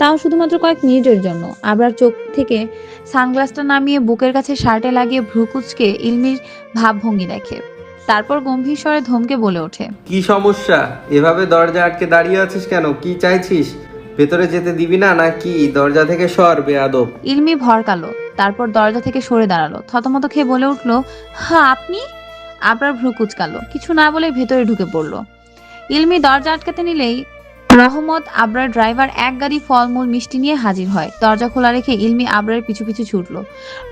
তাও শুধুমাত্র কয়েক মিনিটের জন্য। আবরার চোখ থেকে সানগ্লাসটা নামিয়ে বুকের কাছে শার্টে লাগিয়ে ভ্রুকুচকে ইলমির ভাবভঙ্গি দেখে। তারপর গম্ভীর স্বরে ধমকে বলে ওঠে কি সমস্যা? এভাবে দরজা আটকে দাঁড়িয়ে আছিস কেন? কি চাইছিস? ভেতরে যেতে দিবি না নাকি? দরজা থেকে সর বেয়াদব। ইলমি ভরকালো তারপর দরজা থেকে সরে দাঁড়াল থতমত খেয়ে বলে উঠল হ্যাঁ আপনি? আবরার ভ্রু কুচকালো কিছু না বলে ভেতরে ঢুকে পড়ল। ইলমি দরজা আটকাতে নিলেই রহমত আবরার ড্রাইভার এক গাড়ি ফলমূল মিষ্টি নিয়ে হাজির হয়। দরজা খোলা রেখে ইলমি আবরার পিছু পিছু ছুটল।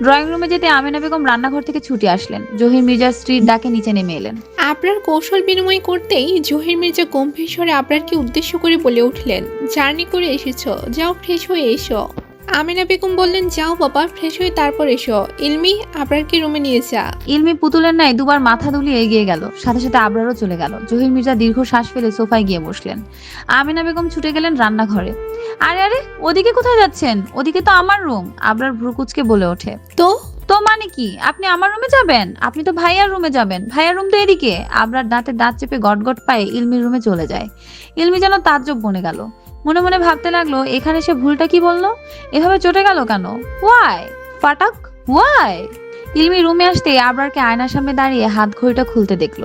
ড্রয়িং রুমে যেতে আমেনা বেগম রান্নাঘর থেকে ছুটে আসলেন। জহির মির্জার স্ত্রীর ডাকে নিচে নেমে এলেন। আবরার কৌশল বিনিময় করতেই জহির মির্জা গম্ভীর স্বরে আবরারকে উদ্দেশ্য করে বলে উঠলেন, জার্নি করে এসেছ, যাও ফ্রেশ হয়ে এসো। আমিনা বেগম বললেন যাও বাবা ফ্রেশ হয়ে তারপর এসো। ইলমি আবরারকে রুমে নিয়ে যা। ইলমি পুতুলের ন্যায় দুবার মাথা দুলিয়ে এগিয়ে গেল। সাথে সাথে আবরারও চলে গেল। জহির মির্জা দীর্ঘ শ্বাস ফেলে সোফায় গিয়ে বসলেন। আমিনা বেগম ছুটে গেলেন রান্নাঘরে। আরে আরে ওদিকে কোথায় যাচ্ছেন? ওদিকে তো আমার রুম। আবরার ভ্রুকুচকে বলে ওঠে। তো? তো মানে কি? আপনি আমার রুমে যাবেন? আপনি তো ভাইয়ার রুমে যাবেন। ভাইয়ার রুম তো এদিকে। আবরার দাঁতে দাঁত চেপে গটগট পায়ে ইলমির রুমে চলে যায়। ইলমি যেন তাজ্জব বনে গেল। মনে মনে ভাবতে লাগল, এখানে সে ভুলটা কি বলল? এভাবে চটে গেল কেন? ওয়াই ফাটাক ওয়াই ইলমি রুমে আসতে আবরারকে আয়নার সামনে দাঁড়িয়ে হাত ঘড়িটা খুলতে দেখল।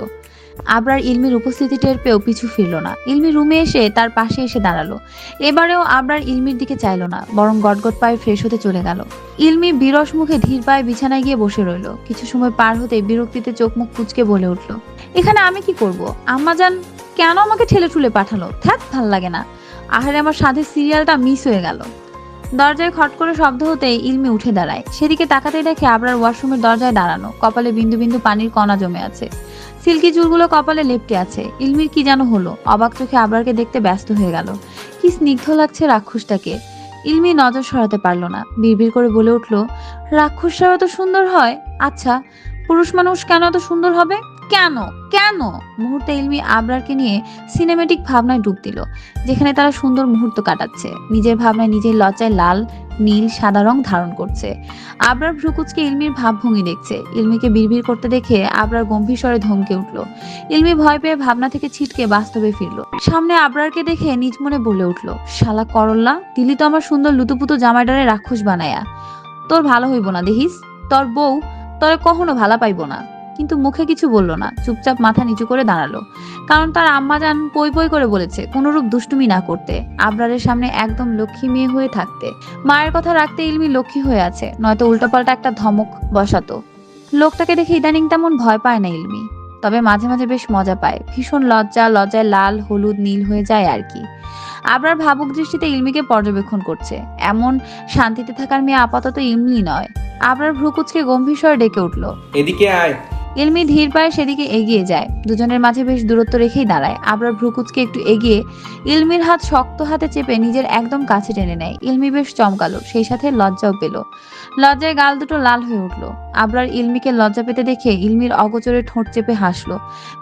আবরার ইলমির উপস্থিতি টের পেয়েও পিছু ফিরল না। ইলমি রুমে এসে তার পাশে এসে দাঁড়াল। এবারেও আবরার ইলমির দিকে চাইলো না, বরং গটগট পায়ে ফ্রেশ হতে চলে গেল। ইলমি বিরস মুখে ধীর পায়ে বিছানায় গিয়ে বসে রইল। কিছু সময় পার হতে বিরক্তিতে চোখ মুখ কুচকে বলে উঠল, এখানে আমি কি করব? আম্মাজান কেন আমাকে ঠেলে ঠুলে পাঠালো? থ্যাত ভালো লাগে না। আহারে আমার সাধের সিরিয়ালটা মিস হয়ে গেল। দরজায় খট করে শব্দ হতেই ইলমি উঠে দাঁড়ায়। সেদিকে তাকাতেই দেখে আবরার ওয়াশরুমের দরজায় দাঁড়ানো, কপালে বিন্দু বিন্দু পানির কণা জমে আছে। সিল্কি চুলগুলো কপালে লেপটে আছে। ইলমির কি যেন হলো, অবাক চোখে আবরারকে দেখতে ব্যস্ত হয়ে গেল। কি স্নিগ্ধ লাগছে রাক্ষসটাকে। ইলমি নজর সরাতে পারল না, বিড়বিড় করে বলে উঠল, রাক্ষসরাও এত সুন্দর হয়? আচ্ছা পুরুষ মানুষ কেন এত সুন্দর হবে? কেন? কেন? মুহূর্তে ইলমি আবরারকে নিয়ে সিনেমেটিক ভাবনায় ডুব দিল, যেখানে তারা সুন্দর মুহূর্ত কাটাচ্ছে। নিজের ভাবনায় নিজের লজ্জায় লাল, নীল, সাদা রং ধারণ করছে। আবরার ভ্রুকুচকে ইলমির ভাবভঙ্গি দেখছে। ইলমিকে বিড়বিড় করতে দেখে আবরার গম্ভীর স্বরে ধমকে উঠল। ইলমি ভয় পেয়ে ভাবনা থেকে ছিটকে বাস্তবে ফিরল। সামনে আবরারকে দেখে নিজ মনে বলে উঠল, শালা করল্লা, দিলি তো আমার সুন্দর লুতুপুতু জামাইডারে রাক্ষস বানায়া। তোর ভালো হইব না দেখিস? তোর বউ তোরে কখনো ভালা পাইব না। কিন্তু মুখে কিছু বলল না, চুপচাপ মাথা নিচু করে দাঁড়াল। কারণ তার আম্মা যান পই পই করে বলেছে, কোনোরূপ দুষ্টুমি না করতে, আবরারের সামনে একদম লক্ষ্মী মেয়ে হয়ে থাকতে। মায়ের কথা রাখতে ইলমি লক্ষ্মী হয়ে আছে, নয়তো উল্টোপাল্টা একটা ধমক বসাতো। লোকটাকে দেখে ইদানিং তেমন ভয় পায় না ইলমি। তবে মাঝে মাঝে বেশ মজা পায়, ভীষণ লজ্জা, লজ্জায় লাল, হলুদ, নীল হয়ে যায় আর কি। আবরার ভাবুক দৃষ্টিতে ইলমিকে পর্যবেক্ষণ করছে, এমন শান্তিতে থাকার মেয়ে আপাতত ইলমি নয়। আবরার ভ্রুকুচকে গম্ভীর স্বরে ডেকে উঠল, এদিকে আয়। ইলমি ধীর পায়ে সেদিকে এগিয়ে যায়। দুজনের মাঝে বেশ দূরত্ব রেখেই দাঁড়ায়। আবরার ভ্রুকুচকে একটু এগিয়ে ইলমির হাত শক্ত হাতে চেপে নিজের একদম কাছে টেনে নেয়। ইলমি বেশ চমকালো, সেই সাথে লজ্জাও পেল। লজ্জায় গাল দুটো লাল হয়ে উঠল। আবরার ইলমিকে লজ্জা পেতে দেখে ইলমির অগোচরে ঠোঁট চেপে হাসলো।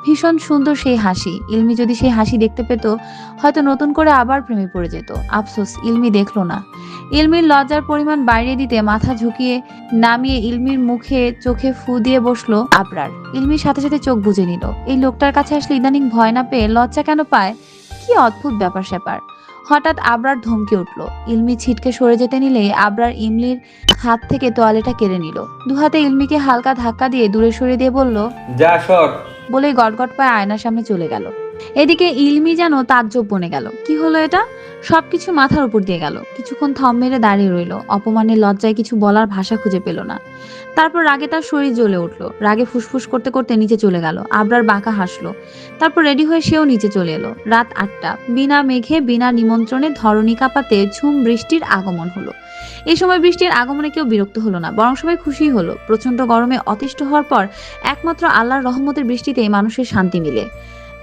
ভীষণ সুন্দর সেই হাসি। ইলমি যদি সেই হাসি দেখতে পেত, হয়তো নতুন করে আবার প্রেমে পড়ে যেত। আফসোস ইলমি দেখল না। ইলমির লজ্জার পরিমাণ বাইরে দিতে মাথা ঝুঁকিয়ে নামিয়ে ইলমির মুখে, চোখে ফু দিয়ে বসল আবরার ইলমির সাথে সাথে চোখ বুঝে নিল। এই লোকটার কাছে আসলে ইদানিং ভয় না পেয়ে লজ্জা কেন পায়? কি অদ্ভুত ব্যাপার স্যাপার। হঠাৎ আবরার ধমকে উঠল। ইলমি ছিটকে সরে যেতে নিলে আবরার ইমলির হাত থেকে তোয়ালেটা কেড়ে নিল। দুহাতে ইলমিকে হালকা ধাক্কা দিয়ে দূরে সরে দিয়ে বলল যা সর। বলে গটগট পায়ে আয়নার সামনে চলে গেল। এদিকে ইলমি যেন তাজ্জব বনে গেল। কি হলো এটা? সবকিছু মাথার উপর দিয়ে গেল। কিছুক্ষণ থম মেরে দাঁড়িয়ে রইল। অপমানের লজ্জায় কিছু বলার ভাষা খুঁজে পেল না। তারপর রাগে তার শরীর জ্বলে উঠল। রাগে ফুসফুস করতে করতে নিচে চলে গেল। আবরার বাঁকা হাসলো। তারপর রেডি হয়ে সেও নিচে চলে এলো। রাত আটটা। বিনা মেঘে, বিনা নিমন্ত্রণে ধরণী কাঁপাতে ঝুম বৃষ্টির আগমন হলো। এই সময় বৃষ্টির আগমনে কেউ বিরক্ত হলো না, বরং সবাই খুশি হলো। প্রচণ্ড গরমে অতিষ্ঠ হওয়ার পর একমাত্র আল্লাহর রহমতের বৃষ্টিতেই মানুষের শান্তি মিলে।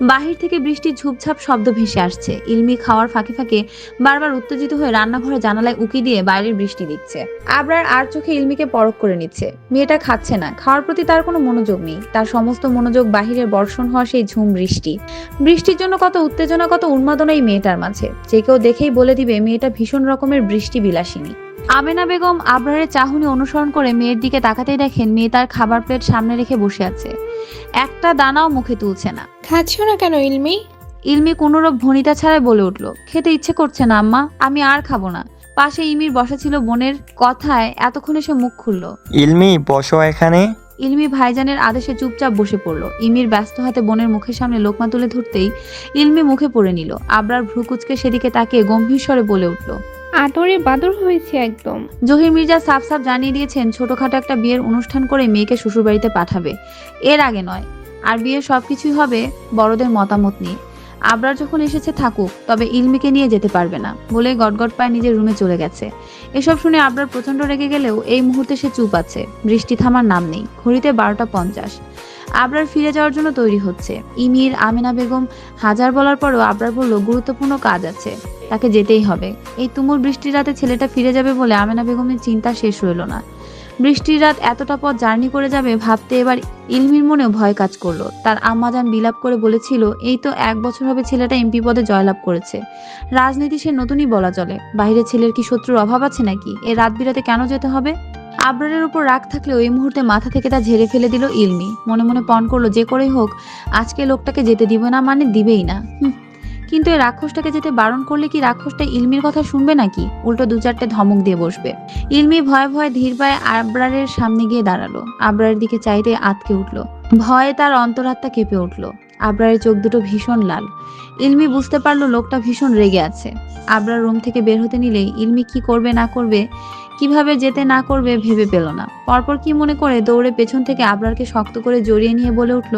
বাহির থেকে বৃষ্টির ঝুপঝাপ শব্দ ভেসে আসছে। ইলমি খাওয়ার ফাঁকে ফাঁকে বারবার উত্তেজিত হয়ে রান্নাঘরে জানালায় উকি দিয়ে বাইরের বৃষ্টি দিচ্ছে। আবরার আর চোখে ইলমিকে পরখ করে নিচ্ছে। মেয়েটা খাচ্ছে না। খাওয়ার প্রতি তার কোনো মনোযোগ নেই। তার সমস্ত মনোযোগ বাহিরে বর্ষণ হওয়া সেই ঝুম বৃষ্টি। বৃষ্টির জন্য কত উত্তেজনা, কত উন্মাদনা এই মেয়েটার মাঝে। যে কেউ দেখেই বলে দিবে মেয়েটা ভীষণ রকমের বৃষ্টি বিলাসিনী আমেনা বেগম আবরারের চাহনি অনুসরণ করে মেয়ের দিকে তাকাতেই দেখেন মেয়ে তার খাবার প্লেট সামনে রেখে বসে আছে। একটা দানাও মুখে তুলছে না। খাচ্ছ না কেন ইলমি? ইলমি কোনোরূপ ভনিতা ছাড়াই বলে উঠল খেতে ইচ্ছে করছে না আম্মা আমি আর খাব না। পাশে ইমির বসা ছিল বোনের কথায় এতক্ষণে সে মুখ খুললো। ইলমি বসো এখানে। ইলমি ভাইজানের আদেশে চুপচাপ বসে পড়ল। ইমির ব্যস্ত হাতে বোনের মুখের সামনে লোকমা তুলে ধরতেই ইলমি মুখে পড়ে নিল। আবরার ভ্রুকুচকে সেদিকে তাকিয়ে গম্ভীর স্বরে বলে উঠল আদরে বাদর হয়েছে একদম। জহির মির্জা সাফ সাফ জানিয়ে দিয়েছেন ছোটখাটো একটা বিয়ের অনুষ্ঠান করে মেয়েকে শ্বশুরবাড়িতে পাঠাবে। এর আগে নয়। আর বিয়ের সবকিছুই হবে বড়দের মতামত নিয়ে। আবরার যখন এসেছে থাকুক, তবে ইলমিকে নিয়ে যেতে পারবে না বলে গটগট পায়ে নিজের রুমে চলে গেছে। এসব শুনে আবরার প্রচণ্ড রেগে গেলেও এই মুহূর্তে সে চুপ আছে। বৃষ্টি থামার নাম নেই। ঘড়িতে বারোটা পঞ্চাশ। আবরার ফিরে যাওয়ার জন্য তৈরি হচ্ছে। ইমির, আমিনা বেগম হাজার বলার পরও আবরার বলল, গুরুত্বপূর্ণ কাজ আছে। তাকে যেতেই হবে। এই তুমুল বৃষ্টির রাতে ছেলেটা ফিরে যাবে বলে আমেনা বেগমের চিন্তা শেষ হইল না। বৃষ্টির রাত এতটা পথ জার্নি করে যাবে ভাবতে এবার ইলমির মনেও ভয় কাজ করল। তার আম্মাজান বিলাপ করে বলেছিল, এই তো এক বছর হবে ছেলেটা এমপি পদে জয়লাভ করেছে। রাজনীতি সে নতুনই বলা চলে। বাইরে ছেলের কি শত্রুর অভাব আছে নাকি? এ রাত বিরাতে কেন যেতে হবে? আবরারের উপর রাগ থাকলেও এই মুহূর্তে মাথা থেকে তা ঝেড়ে ফেলে দিল ইলমি। মনে মনে পণ করল, যে করেই হোক, আজকে লোকটাকে যেতে দিবে না মানে দিবেই না। কিন্তু এই রাক্ষসটাকে যেতে বারণ করলে কি রাক্ষসটা ইলমির কথা শুনবে নাকি? উল্টো দু চারটে ধমক দিয়ে বসবে। ইলমি ভয়ে ভয়ে ধীর পায়ে আবরারের সামনে গিয়ে দাঁড়াল। আবরারের দিকে চাইতে আতকে উঠল। ভয়ে তার অন্তরাত্মা কেঁপে উঠল। আবরারের চোখ দুটো ভীষণ লাল। ইলমি বুঝতে পারল লোকটা ভীষণ রেগে আছে। আবরার রুম থেকে বের হতে নিলেই ইলমি কি করবে না করবে, কীভাবে যেতে না করবে ভেবে পেল না। পরপর কি মনে করে দৌড়ে পেছন থেকে আবরারকে শক্ত করে জড়িয়ে নিয়ে বলে উঠল,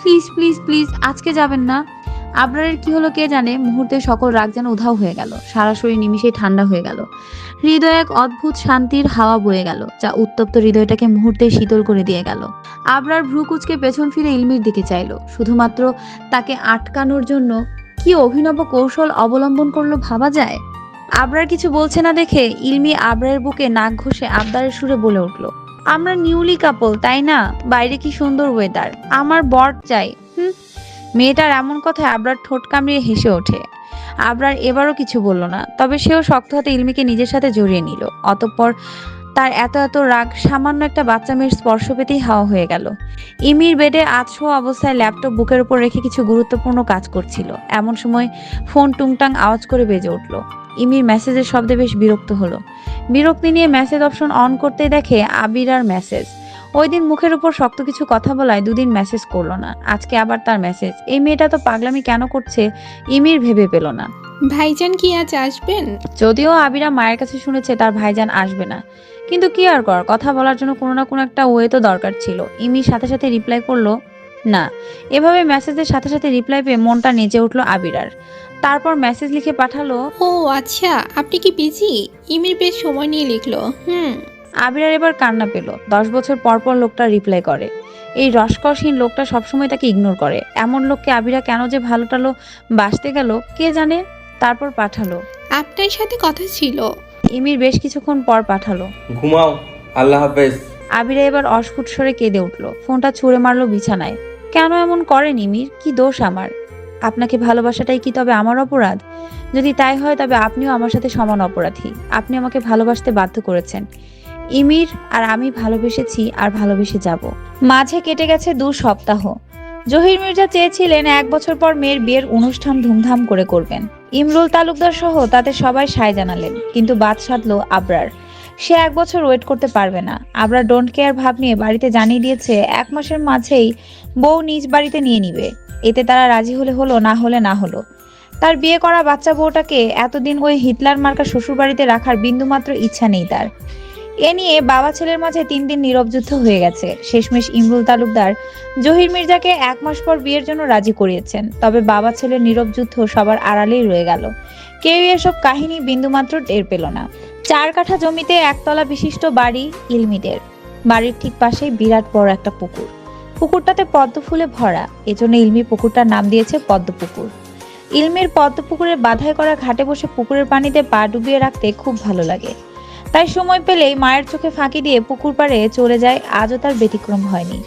প্লিজ প্লিজ প্লিজ, আজকে যাবেন না। আবরারের কি হলো কে জানে? মুহূর্তে সকল রাগ যেন উধাও হয়ে গেল। সারা শরীর নিমিশেই ঠান্ডা হয়ে গেল। হৃদয়ে এক অদ্ভুত শান্তির হাওয়া বয়ে গেল, যা উত্তপ্ত হৃদয়টাকে মুহূর্তে শীতল করে দিয়ে গেল। আবরার ভ্রু কুচকে পেছন ফিরে ইলমির দিকে চাইলো, শুধুমাত্র তাকে আটকানোর জন্য কি অভিনব কৌশল অবলম্বন করল ভাবা যায়? আবরার কিছু বলছে না দেখে ইলমি আবরারের বুকে নাক ঘষে আবদারের সুরে বলে উঠল, আমরা নিউলি কাপল, তাই না? বাইরে কি সুন্দর ওয়েদার আমার বর চাই মেয়েটার এমন কথায় আবরার ঠোঁট কামড়িয়ে হেসে ওঠে। আবরার এবারও কিছু বলল না, তবে সেও শক্ত হাতে ইলমিকে নিজের সাথে জড়িয়ে নিল। অতঃপর তার এত এত রাগ, সামান্য একটা বাচ্চা মেয়ের স্পর্শ পেতেই হাওয়া হয়ে গেল। ইমির বেডে আতশো অবস্থায় ল্যাপটপ বুকের উপর রেখে কিছু গুরুত্বপূর্ণ কাজ করছিল। এমন সময় ফোন টুংটাং আওয়াজ করে বেজে উঠল। ইমির মেসেজের শব্দে বেশ বিরক্ত হলো। বিরক্তি নিয়ে মেসেজ অপশন অন করতেই দেখে আবিরার মেসেজ। ওই দিন মুখের উপর শক্ত কিছু কথা বলায় দুদিন মেসেজ করল না। আজকে আবার তার মেসেজ এই মেয়েটা তো পাগলামি কেন করছে? ইমির ভেবে পেল না। ভাইজান কি আজ আসবেন? যদিও আবিরা মায়ের কাছে শুনেছে তার ভাইজান আসবে না। কিন্তু কি আর কর কথা বলার জন্য কোনো না কোনো একটা ওয়ে তো দরকার ছিল। ইমির সাথে সাথে রিপ্লাই করল না। এভাবে মেসেজের সাথে সাথে রিপ্লাই পেয়ে মনটা নেচে উঠল আবিরার। তারপর মেসেজ লিখে পাঠালো ও আচ্ছা। আপনি কি বিজি ইমির বেশ সময় নিয়ে লিখলো। হুম। আবিরার এবার কান্না পেল। দশ বছর পর পর লোকটা রিপ্লাই করে। এই রসকসহীন লোকটা সবসময় তাকে ইগনোর করে। এমন লোককে আবিরা কেন যে ভালো টালো বাসতে গেল কে জানে? তারপর পাঠালো। আপনার সাথে কথা ছিল। ইমির বেশ কিছুক্ষণ পর পাঠালো। ঘুমাও। আল্লাহ হাফেজ। আবিরা এবার অস্ফুট স্বরে কেঁদে উঠল। ফোনটা ছুঁড়ে মারলো বিছানায়। কেন এমন করেন ইমির? কি দোষ আমার? আপনাকে ভালোবাসাটাই কি তবে আমার অপরাধ? যদি তাই হয় তবে আপনিও আমার সাথে সমান অপরাধী। আপনি আমাকে ভালোবাসতে বাধ্য করেছেন। ইমির আর আমি ভালোবেসেছি আর ভালোবেসে যাব। মাঝে কেটে গেছে দু সপ্তাহ। জহির মির্জা চেয়েছিলেন এক বছর পর মেয়ের বিয়ের অনুষ্ঠান ধুমধাম করে করবেন। ইমরুল তালুকদার সহ তাতে সবাই সায় জানালেন, কিন্তু বাদ সাধলো আবরার। সে এক বছর ওয়েট করতে পারবে না। আবরার ডোন্ট কেয়ার ভাব নিয়ে বাড়িতে জানিয়ে দিয়েছে, এক মাসের মাঝেই বউ নিজ বাড়িতে নিয়ে নিবে। এতে তারা রাজি হলে হলো, না হলে না হলো। তার বিয়ে করা বাচ্চা বউটাকে এতদিন ওই হিটলার মার্কা শ্বশুর বাড়িতে রাখার বিন্দুমাত্র ইচ্ছা নেই তার। এ নিয়ে বাবা ছেলের মাঝে তিন দিন নীরব যুদ্ধ হয়ে গেছে। শেষমেশ ইমরুল তালুকদার জহির মির্জাকে এক মাস পর বিয়ের জন্য রাজি করিয়েছেন। তবে বাবা ছেলের নীরব যুদ্ধ সবার আড়ালেই রয়ে গেল। কেউ এসব কাহিনী বিন্দুমাত্র টের পেল না। চার কাঠা জমিতে একতলা বিশিষ্ট বাড়ি ইলমিদের বাড়ির ঠিক পাশেই বিরাট বড় একটা পুকুর। পুকুরটাতে পদ্ম ফুলে ভরা। এজন্য ইলমি পুকুরটার নাম দিয়েছে পদ্ম পুকুর ইলমির পদ্ম পুকুরের বাধাই করা ঘাটে বসে পুকুরের পানিতে পা ডুবিয়ে রাখতে খুব ভালো লাগে। তাই সময় পেলেই মায়ের চোখে ফাঁকি দিয়ে পুকুর পাড়ে চলে যায়, আজও তার ব্যতিক্রম হয়নি।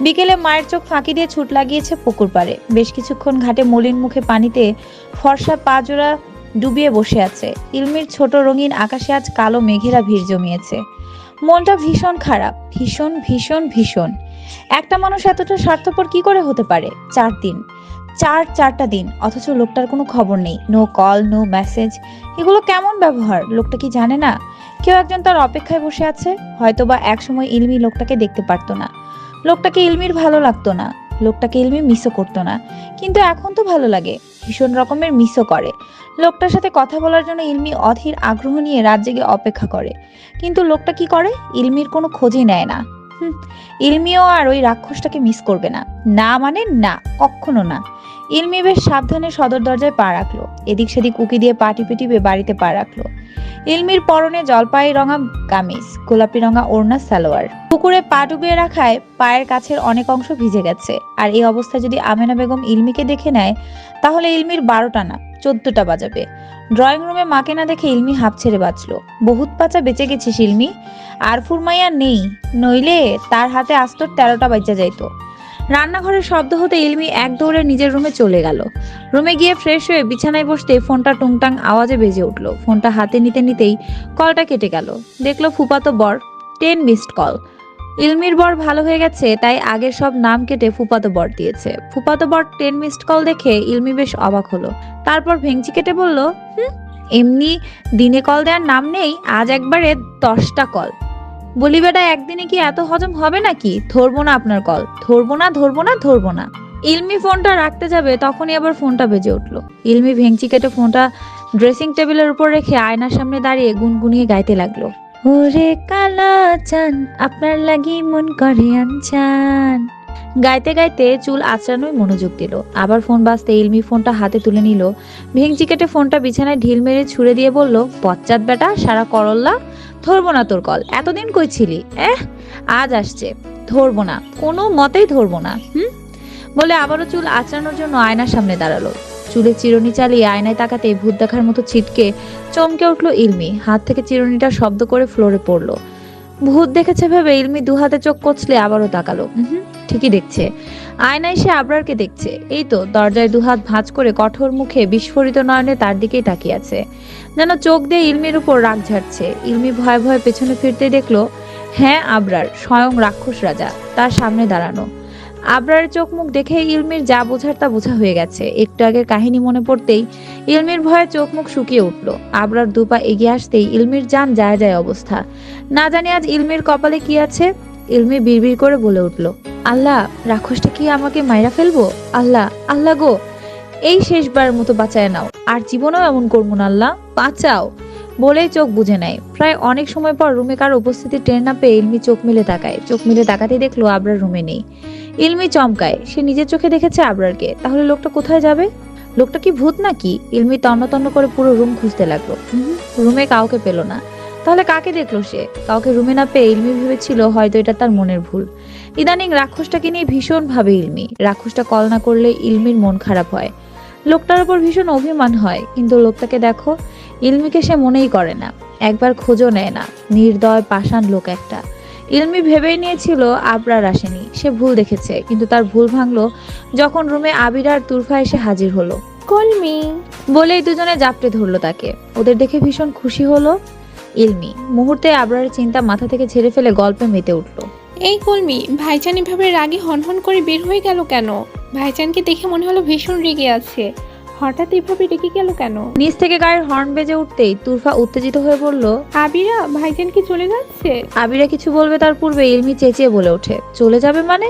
বিকেলে মায়ের চোখ ফাঁকি দিয়ে ছুট লাগিয়েছে পুকুর পাড়ে। বেশ কিছুক্ষণ ঘাটে মলিন মুখে পানিতে ফর্সা পা জোড়া ডুবিয়ে বসে আছে। ইলমির ছোট রঙিন আকাশে আজ কালো মেঘেরা ভিড় জমিয়েছে। মনটা ভীষণ খারাপ। ভীষণ ভীষণ ভীষণ। একটা মানুষ এতটা স্বার্থপর কি করে হতে পারে? চার দিন। চার, চারটা দিন। অথচ লোকটার কোনো খবর নেই। নো কল নো মেসেজ এগুলো কেমন ব্যবহার? লোকটা কি জানে না? কেউ একজন তার অপেক্ষায় বসে আছে, হয়তোবা একসময় ইলমি লোকটাকে দেখতে পারতো না। লোকটাকে ইলমির ভালো লাগতো না, লোকটাকে ইলমি মিসও করতো না, কিন্তু এখন তো ভালো লাগে, ভীষণ রকমের মিসও করে। লোকটার সাথে কথা বলার জন্য ইলমি অধীর আগ্রহ নিয়ে রাত জেগে অপেক্ষা করে, কিন্তু লোকটা কি করে? ইলমির কোনো খোঁজই নেয় না। ইলমিও আর ওই রাক্ষসটাকে মিস করবে না। না মানে না কখনো না। ইলমি বেশ সাবধানে সদর দরজায় পা রাখল। এদিক সেদিক উকি দিয়ে পা টিপে টিপে বাড়িতে পা রাখল। ইলমির পরনে জলপাই রঙা কামিজ, গোলাপি রঙা ওড়না, সালোয়ার। পুকুরে পা ডুবিয়ে রাখায় পায়ের কাছের অনেক অংশ ভিজে গেছে। আর এই অবস্থায় যদি আমেনা বেগম ইলমিকে দেখে নেয়, তাহলে ইলমির বারোটা না, চোদ্দটা বাজাবে। ড্রয়িং রুমে মাকে না দেখে ইলমি হাঁপ ছেড়ে বাঁচলো। বহুত পাচা বেঁচে গেছিস ইলমি। আর ফুরমাইয়া নেই, নইলে তার হাতে আস্তর তেরোটা বাচ্চা যাইতো। রান্নাঘরের শব্দ হতে ইলমি এক দৌড়ে নিজের রুমে চলে গেল। রুমে গিয়ে ফ্রেশ হয়ে বিছানায় বসতে ফোনটা টুংটাং আওয়াজে বেজে উঠল। ফোনটা হাতে নিতে নিতেই কলটা কেটে গেল। দেখল ফুপাতো বর, টেন মিসড কল। ইলমির বর ভালো হয়ে গেছে, তাই আগের সব নাম কেটে ফুপাতো বর দিয়েছে। ফুপাতো বর টেন মিসড কল দেখে ইলমি বেশ অবাক হলো। তারপর ভেঙচি কেটে বলল, হুম, এমনি দিনে কল দেওয়ার নাম নেই, আজ একবারে দশটা কল। বলি বেটা, একদিনে কি এত হজম হবে নাকি? ধরবো না আপনার কল। ধরবো না ধরবো না ধরবো না। ইলমি ফোনটা রাখতে যাবে, তখনই আবার ফোনটা বেজে উঠল। ইলমি ভেঙচি কেটে ফোনটা ড্রেসিং টেবিলের উপর রেখে আয়নার সামনে দাঁড়িয়ে গুনগুনিয়ে গাইতে লাগল। ওরে কালা চান, আপনার লাগি মন করে আনচান। গাইতে গাইতে চুল আঁচড়ানোয় মনোযোগ দিল। আবার ফোন বাজতে ইলমি ফোনটা হাতে তুলে নিল। ভেঙচি কেটে ফোনটা বিছানায় ঢিল মেরে ছুড়ে দিয়ে বলল, পশ্চাৎ বেটা, সারা করল্লা। ধরবো না তোর কল। এতদিন কই ছিলি? এহ, আজ আসছে। ধরবো না। কোনো মতেই ধরবো না, হুম? বলে আবারও চুল আঁচড়ানোর জন্য আয়নার সামনে দাঁড়াল। চুলে চিরুনি চালিয়ে আয়নায় তাকাতে ভূত দেখার মতো ছিটকে চমকে উঠল ইলমি। হাত থেকে চিরুনিটা শব্দ করে ফ্লোরে পড়ল। ভূত দেখেছে ভেবে ইলমি দু হাতে চোখ কচলে আবারও তাকালো। ঠিকই দেখছে। আয়নায় সে আবরারকে দেখছে। এই তো দরজায় দুহাত ভাঁজ করে কঠোর মুখে বিস্ফোরিত নয়নে তার দিকেই তাকিয়ে আছে। যেন চোখ দিয়ে ইলমির উপর রাগ ঝাড়ছে। ইলমি ভয়ে ভয়ে পেছনে ফিরতে দেখল হ্যাঁ আবরার স্বয়ং রাক্ষস রাজা তার সামনে দাঁড়ানো। আবরারের চোখ মুখ দেখে ইলমির যা বোঝার তা বোঝা হয়ে গেছে। একটু আগের কাহিনী মনে পড়তেই ইলমির ভয়ে চোখ মুখ শুকিয়ে উঠল। আবরার দুপা এগিয়ে আসতেই ইলমির যান যায় যায় অবস্থা। না জানি আজ ইলমির কপালে কি আছে। ইলমি বিড়বিড় করে বলে উঠল, আল্লাহ, রাক্ষসটা কি আমাকে মাইরা ফেলব? আল্লাহ আল্লাহ গো, এই শেষবার মতো বাঁচায় নাও। আর জীবনেও এমন করব না, আল্লাহ। বাঁচাও। বলেই চোখ বুঝে নেয়। প্রায় অনেক সময় পর রুমে কার উপস্থিতি টের না পেয়ে ইলমি চোখ মিলে তাকায়। চোখ মিলে তাকাতে দেখল আবরার রুমে নেই। ইলমি চমকায়। সে নিজের চোখে দেখেছে আবরারকে। তাহলে লোকটা কোথায় যাবে? লোকটা কি ভূত নাকি? ইলমি তন্ন তন্ন করে পুরো রুম খুঁজতে লাগল। রুমে কাউকে পেল না। তাহলে কাকে দেখল সে? কাউকে রুমে না পেয়ে ইলমি ভেবেছিল হয়তো এটা তার মনের ভুল। ইদানিং রাক্ষসটাকে নিয়ে ভীষণ ভাবে ইলমি। রাক্ষসটা কল না করলে ইলমির মন খারাপ হয়। লোকটার উপর ভীষণ অভিমান হয়। কিন্তু লোকটাকে দেখো ইলমিকে সে মনেই করে না। একবার খোঁজও নেয় না। নির্দয় পাষাণ লোক একটা। ইলমি ভেবেই নিয়েছিল আবরার আসেনি। সে ভুল দেখেছে কিন্তু তার ভুল ভাঙলো যখন রুমে আবির আর তুরফা এসে হাজির হলো। কলমি। বলেই দুজনে জাপটে ধরলো তাকে। ওদের দেখে ভীষণ খুশি হলো ইলমি। মুহূর্তে আবরারের চিন্তা মাথা থেকে ঝেড়ে ফেলে গল্পে মেতে উঠল। এই কলমি ভাইজান এভাবে রাগে হনহন করে বের হয়ে গেল কেন? ভাইজানকে দেখে মনে হলো ভীষণ রেগে আছে। হঠাৎ এভাবে রেগে গেল কেন? নিচ থেকে গায়ের হর্ন বেজে উঠতেই তুরফা উত্তেজিত হয়ে বলল আবিরা ভাইজান কি চলে যাচ্ছে? আবিরা কিছু বলবে তার পূর্বে ইলমি চেঁচিয়ে বলে ওঠে। চলে যাবে মানে?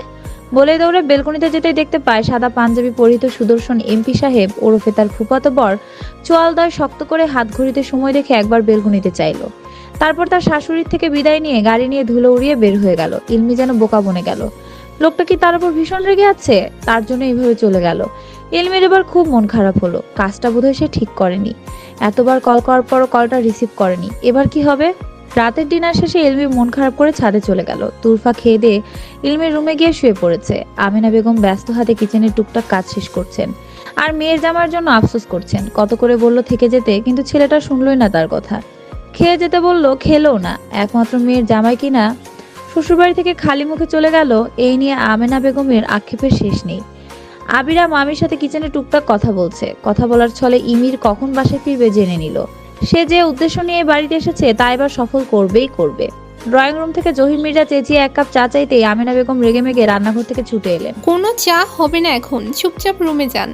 বলে দৌড়ে বেলকনিতে যেতেই দেখতে পায় সাদা পাঞ্জাবি পরিহিত সুদর্শন এমপি সাহেব ওরফে তার ফুফাতো বর চোয়ালদয় শক্ত করে হাত ঘড়িতে সময় দেখে একবার বেলকনিতে চাইলো। তারপর তার শাশুড়ির থেকে বিদায় নিয়ে গাড়ি নিয়ে ধুলো উড়িয়ে বের হয়ে গেল। ইলমি যেন বোকা বনে গেল। লোকটা কি তার উপর ভীষণ রেগে আছে? তার জন্য এইভাবে চলে গেল। ইলমির এবার খুব মন খারাপ হলো। কাজটা বোধহয় সে ঠিক করেনি। এতবার কল করার পরও কলটা রিসিভ করেনি। এবার কি হবে? রাতের ডিনার শেষে ইলমি মন খারাপ করে ছাদে চলে গেল। তুরফা খেয়ে দিয়ে ইলমির রুমে গিয়ে শুয়ে পড়েছে। আমিনা বেগম ব্যস্ত হাতে কিচেনের টুকটাক কাজ শেষ করছেন। আর মেয়ের জামার জন্য আফসোস করছেন। কত করে বলল থেকে যেতে, কিন্তু ছেলেটা শুনলই না তার কথা। খেয়ে যেতে বলল খেলেও না। একমাত্র মেয়ের জামাই কিনা? শ্বশুরবাড়ি থেকে খালি মুখে চলে গেল, এই নিয়ে আমেনা বেগমের আক্ষেপের শেষ নেই। আবিরা মামির সাথে কিচেনে টুকটাক কথা বলছে। কথা বলার ছলে ইমির কখন বাসায় ফিরবে জেনে নিল। সে যে উদ্দেশ্য নিয়ে বাড়িতে এসেছে, তা এবার সফল করবেই করবে। ড্রয়িং রুম থেকে জহির মির্জা চেঁচিয়ে এক কাপ চা চাইতেই আমিনা বেগম রেগে মেগে রান্নাঘর থেকে ছুটে এলেন। কোনো চা হবে না এখন, চুপচাপ রুমে যান।